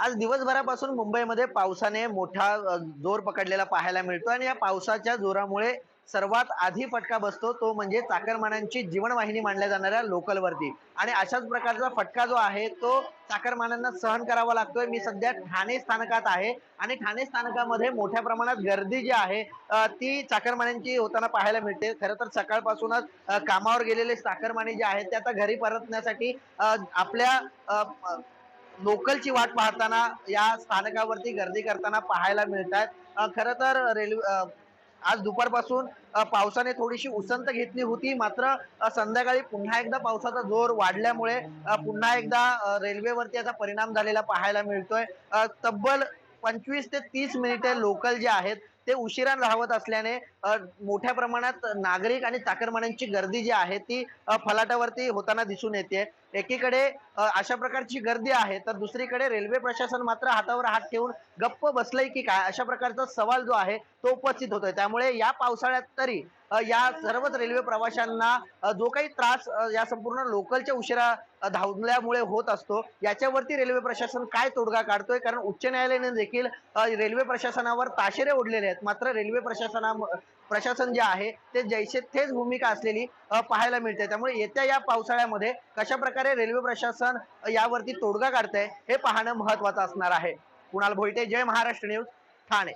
आज दिवसभरापासून मुंबईमध्ये पावसाने मोठा जोर पकडलेला पाहायला मिळतो आणि या पावसाच्या जोरामुळे सर्वात आधी फटका बसतो तो म्हणजे चाकरमानांची जीवनवाहिनी मानल्या जाणाऱ्या लोकलवरती. आणि अशाच प्रकारचा फटका जो आहे तो चाकरमानांना सहन करावा लागतोय. मी सध्या ठाणे स्थानकात आहे आणि ठाणे स्थानकामध्ये मोठ्या प्रमाणात गर्दी जी आहे ती चाकरमान्यांची होताना पाहायला मिळते. खरं तर सकाळपासूनच कामावर गेलेले चाकरमाने जे आहेत ते आता घरी परतण्यासाठी आपल्या लोकलची वाट पाहताना या स्थानकावरती गर्दी करताना पाहायला मिळतात खर तर रेल्वे आज दुपारपासून पावसाने थोडीशी उसंत घेतली होती. मात्र संध्याकाळी पुन्हा एकदा पावसाचा जोर वाढल्यामुळे पुन्हा एकदा रेल्वेवरती याचा परिणाम झालेला पाहायला मिळतोय. तब्बल पंचवीस ते तीस मिनिटे लोकल जे आहेत ते उशिरा धावत असल्याने मोठ्या प्रमाणात नागरिक आणि चाकरमान्यांची गर्दी जी आहे ती फलाटावरती होताना दिसून येते. एकीकडे अशा प्रकारची गर्दी आहे तर दुसरीकडे रेल्वे प्रशासन मात्र हातावर हात ठेवून गप्प बसलंय की काय अशा प्रकारचा सवाल जो आहे तो उपस्थित होतोय. त्यामुळे या पावसाळ्यात तरी या सर्वच रेल्वे प्रवाशांना जो काही त्रास या संपूर्ण लोकलच्या उशिरा धावल्यामुळे होत असतो याच्यावरती रेल्वे प्रशासन काय तोडगा काढतोय? कारण उच्च न्यायालयाने देखील रेल्वे प्रशासनावर ताशेरे ओढलेले आहेत. मात्र रेल्वे प्रशासना प्रशासन जे आहे ते जैसे थेच भूमिका असलेली पाहायला मिळते. त्यामुळे येत्या या पावसाळ्यामध्ये कशा प्रकारे रेल्वे प्रशासन यावरती तोडगा काढतंय हे पाहणं महत्वाचं असणार आहे. कुणाल भोईटे जय महाराष्ट्र न्यूज ठाणे.